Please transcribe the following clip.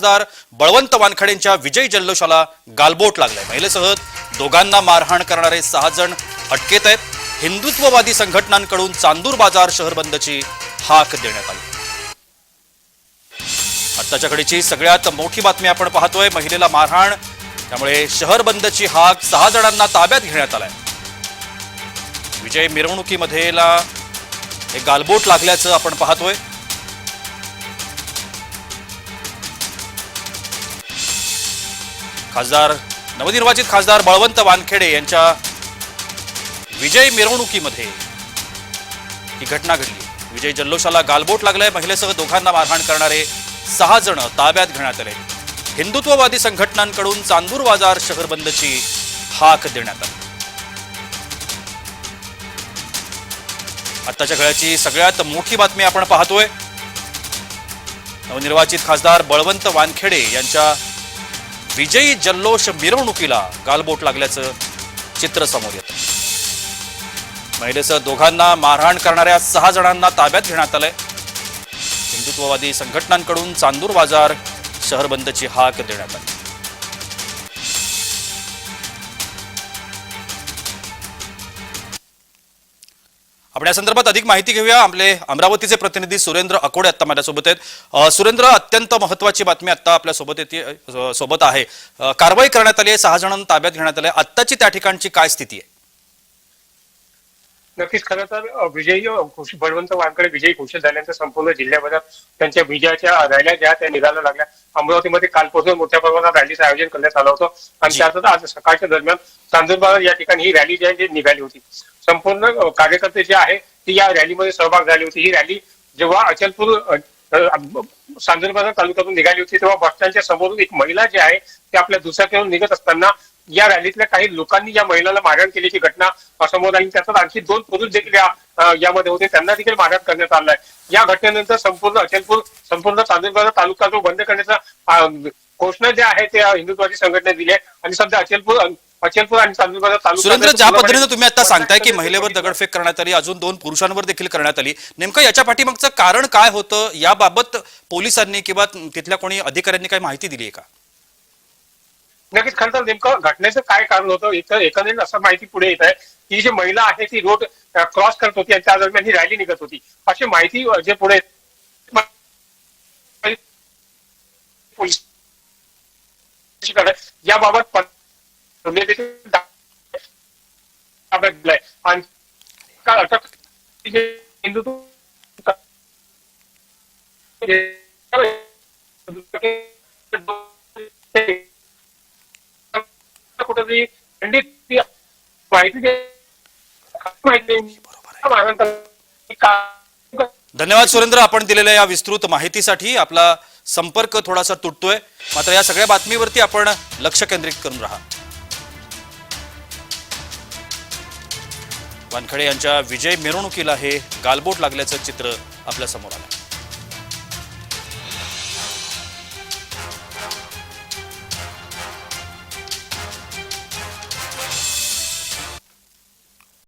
खासदार बळवंत वानखडेंच्या विजय जल्लोषाला गालबोट लागलाय. महिलेसह दोघांना मारहाण करणारे सहा जण अटकेत आहेत. हिंदुत्ववादी संघटनांकडून चांदूर बाजार शहर बंदची हाक देण्यात आली. आत्ताच्या घडीची सगळ्यात मोठी बातमी आपण पाहतोय महिलेला मारहाण. त्यामुळे शहर बंदची हाक सहा जणांना ताब्यात घेण्यात आलाय. विजय मिरवणुकीमध्ये हे गालबोट लागल्याचं आपण पाहतोय. खासदार नवनिर्वाचित खासदार बळवंत वानखेडे यांच्या विजय मिरवणुकीमध्ये ही घटना घडली. विजय जल्लोषाला गालबोट लागलाय. महिलेसह दोघांना मारहाण करणारे सहा जण ताब्यात घेण्यात आले. हिंदुत्ववादी संघटनांकडून चांदूर बाजार शहर बंदची हाक देण्यात आली. आत्ताच्या काळाची सगळ्यात मोठी बातमी आपण पाहतोय. नवनिर्वाचित खासदार बळवंत वानखेडे यांच्या विजयी जल्लोष मिरवणुकीला गालबोट लागल्याचं चित्र समोर येतं. महिलेसह दोघांना मारहाण करणाऱ्या सहा जणांना ताब्यात घेण्यात आलंय. हिंदुत्ववादी संघटनांकडून चांदूर बाजार शहर बंदची हाक देण्यात आली. आपण या संदर्भात अधिक माहिती घेऊया. आपले अमरावतीचे प्रतिनिधी सुरेंद्र अकोडे आता माझ्यासोबत आहेत. सुरेंद्र अत्यंत महत्वाची बातमी आता आपल्यासोबत येते सोबत आहे. कारवाई करण्यात आली आहे सहा जणांना ताब्यात घेण्यात आले आत्ताची त्या ठिकाणची काय स्थिती आहे? नक्कीच खरं तर विजयी बळवंत वानकडे विजयी घोषित झाल्यानंतर संपूर्ण जिल्ह्याभरात त्यांच्या विजयाच्या रॅल्या ज्या त्या निघायला लागल्या. अमरावतीमध्ये कालपासून मोठ्या प्रमाणात रॅलीचं आयोजन करण्यात आलं होतं. आणि. त्यातच आज सकाळच्या दरम्यान चांदूरबाजार या ठिकाणी ही रॅली जी आहे निघाली होती. संपूर्ण कार्यकर्ते जे आहे ती या रॅलीमध्ये सहभाग झाली होती. ही रॅली जेव्हा अचलपूर चांदूरबाजार तालुक्यातून निघाली होती तेव्हा बस स्टँडच्या समोरून एक महिला जी आहे ती आपल्या दुचाकीवरून निघत असताना या रॅलीतल्या काही लोकांनी या महिलाला मारहाण केल्याची घटना समोर आली. त्याच्यात आणखी दोन पुरुष देखील यामध्ये होते. त्यांना देखील मारहाण करण्यात आलाय. या घटनेनंतर संपूर्ण अचलपूर संपूर्ण चांदूरबाजार तालुका जो बंद करण्याचा घोषणा जी आहे त्या हिंदुत्वाची संघटनेने दिली आहे. आणि सध्या अचलपूर अचलपूर आणि तालुका सुरेंद्र ज्या पद्धतीने तुम्ही आता सांगताय की महिलेवर दगडफेक करण्यात आली अजून दोन पुरुषांवर देखील करण्यात आली नेमकं याच्या पाठीमागचं कारण काय होतं? याबाबत पोलिसांनी किंवा तिथल्या कोणी अधिकाऱ्यांनी काही माहिती दिली आहे का? नक्कीच खरं तर नेमकं घटनेचं काय कारण होतं? इथं एकंदरीत असं माहिती पुढे येत आहे की जी महिला आहे ती रोड क्रॉस करत होती आणि त्या दरम्यान ही रॅली निघत होती. अशी माहिती जे पुढे याबाबत आणि अटक हिंदुत्व कुठेतरी खंडित माहिती माहिती धन्यवाद सुरेंद्र आपण दिलेल्या या विस्तृत माहितीसाठी आपला संपर्क थोडासा तुटतोय. मात्र या सगळ्या बातमीवरती आपण लक्ष केंद्रित करून राहा. वानखडे यांच्या विजय मिरवणुकीला हे गालबोट लागल्याचं चित्र आपल्यासमोर आलं.